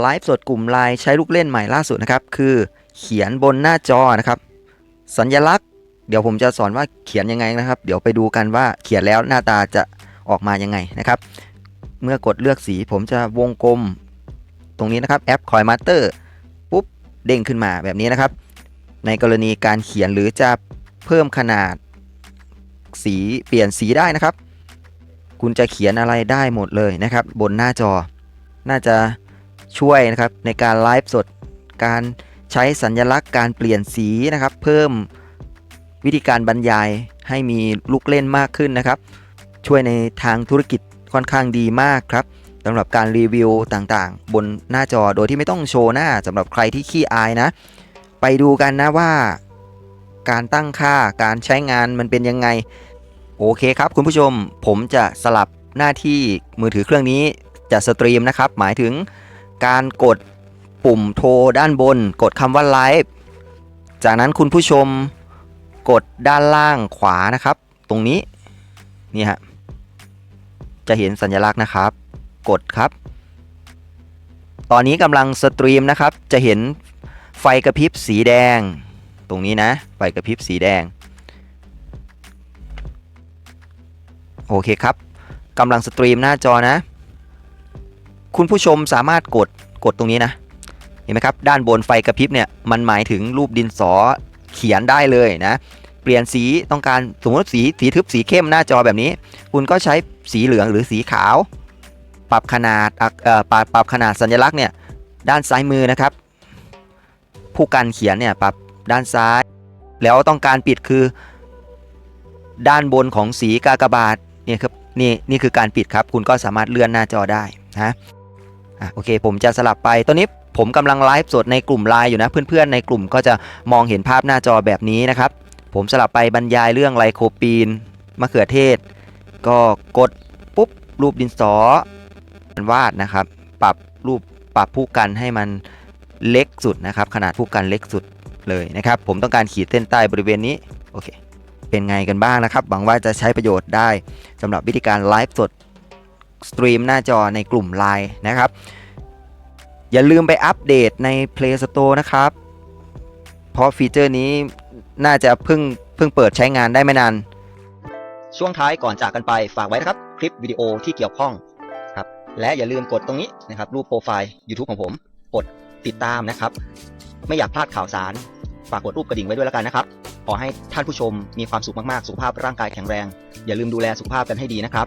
ไลฟ์สดกลุ่มไลน์ใช้ลูกเล่นใหม่ล่าสุดนะครับ คือเขียนบนหน้าจอนะครับ สัญลักษณ์ เดี๋ยวผมจะสอนว่าเขียนยังไงนะครับ เดี๋ยวไปดูกันว่าเขียนแล้วหน้าตาจะออกมายังไงนะครับ เมื่อกดเลือกสีผมจะวงกลม ตรงนี้นะครับแอป Coin Master ปุ๊บเด้งขึ้นมาแบบนี้นะครับ ในกรณีการเขียนหรือจะเพิ่มขนาดสีเปลี่ยนสีได้นะครับ คุณจะเขียนอะไรได้หมดเลยนะครับ บนหน้าจอ น่าจะ ช่วยนะครับในการไลฟ์สด การใช้สัญลักษณ์การเปลี่ยนสีนะครับ เพิ่มวิธีการบรรยายให้มีลูกเล่นมากขึ้นนะครับ ช่วยในทางธุรกิจค่อนข้างดีมากครับสำหรับการรีวิวต่างๆ บนหน้าจอโดยที่ไม่ต้องโชว์หน้าสำหรับใครที่ขี้อายนะ ไปดูกันนะว่า การตั้งค่าการใช้งานมันเป็นยังไง โอเคครับ คุณผู้ชมผมจะสลับหน้าที่มือถือเครื่องนี้จะสตรีมนะครับ หมายถึง การกดปุ่มโทรด้านบน กดคำว่าไลฟ์จากนั้นคุณผู้ชมกดด้านล่างขวานะครับ ตรงนี้นี่ฮะจะเห็นสัญลักษณ์นะครับ กดครับ ตอนนี้กำลังสตรีมนะครับ จะเห็นไฟกระพริบสีแดง ตรงนี้นะ ไฟกระพริบสีแดง โอเคครับกำลังสตรีมหน้าจอนะ คุณผู้ชมสามารถกดกดตรงนี้นะเห็นไหมครับด้านบนไฟกระพริบเนี่ยมันหมายถึงรูปดินสอเขียนได้เลยนะเปลี่ยนสีต้องการสมมติสีสีทึบสีเข้มหน้าจอแบบนี้ คุณก็ใช้สีเหลืองหรือสีขาว ปรับขนาดอะเอ่อปรับปรับขนาดสัญลักษณ์เนี่ยด้านซ้ายมือนะครับ ผู้กันเขียนเนี่ยปรับด้านซ้าย แล้วต้องการปิดคือ ด้านบนของสีกากบาทเนี่ยครับนี่นี่คือการปิดครับ คุณก็สามารถเลื่อนหน้าจอได้นะ อะโอเค ผมจะสลับไปตอนนี้ผมกำลังไลฟ์สดในกลุ่มไลน์อยู่นะ เพื่อนๆในกลุ่มก็จะมองเห็นภาพหน้าจอแบบนี้นะครับ ผมสลับไปบรรยายเรื่องไลโคปีนมะเขือเทศ ก็กดปุ๊บรูปดินสอมันวาดนะครับ ปรับรูปปรับผู้กันให้มันเล็กสุดนะครับ ขนาดผู้กันเล็กสุดเลยนะครับ ผมต้องการขีดเส้นใต้บริเวณนี้โอเคเป็นไงกันบ้างนะครับหวังว่าจะใช้ประโยชน์ได้สำหรับวิธีการไลฟ์สด สตรีมหน้าจอในกลุ่ม Line นะครับ อย่าลืมไปอัปเดตใน Play Store นะครับ เพราะฟีเจอร์นี้น่าจะเพิ่งเพิ่งเปิดใช้งานได้ไม่นาน ช่วงท้ายก่อนจากกันไปฝากไว้นะครับ คลิปวิดีโอที่เกี่ยวข้องครับและอย่าลืมกดตรงนี้นะครับ รูปโปรไฟล์ YouTube ของผม กดติดตามนะครับ ไม่อยากพลาดข่าวสาร ฝากกดรูปกระดิ่งไว้ด้วยแล้วกันนะครับขอให้ท่านผู้ชมมีความสุขมากๆ สุขภาพร่างกายแข็งแรง อย่าลืมดูแลสุขภาพกันให้ดีนะครับ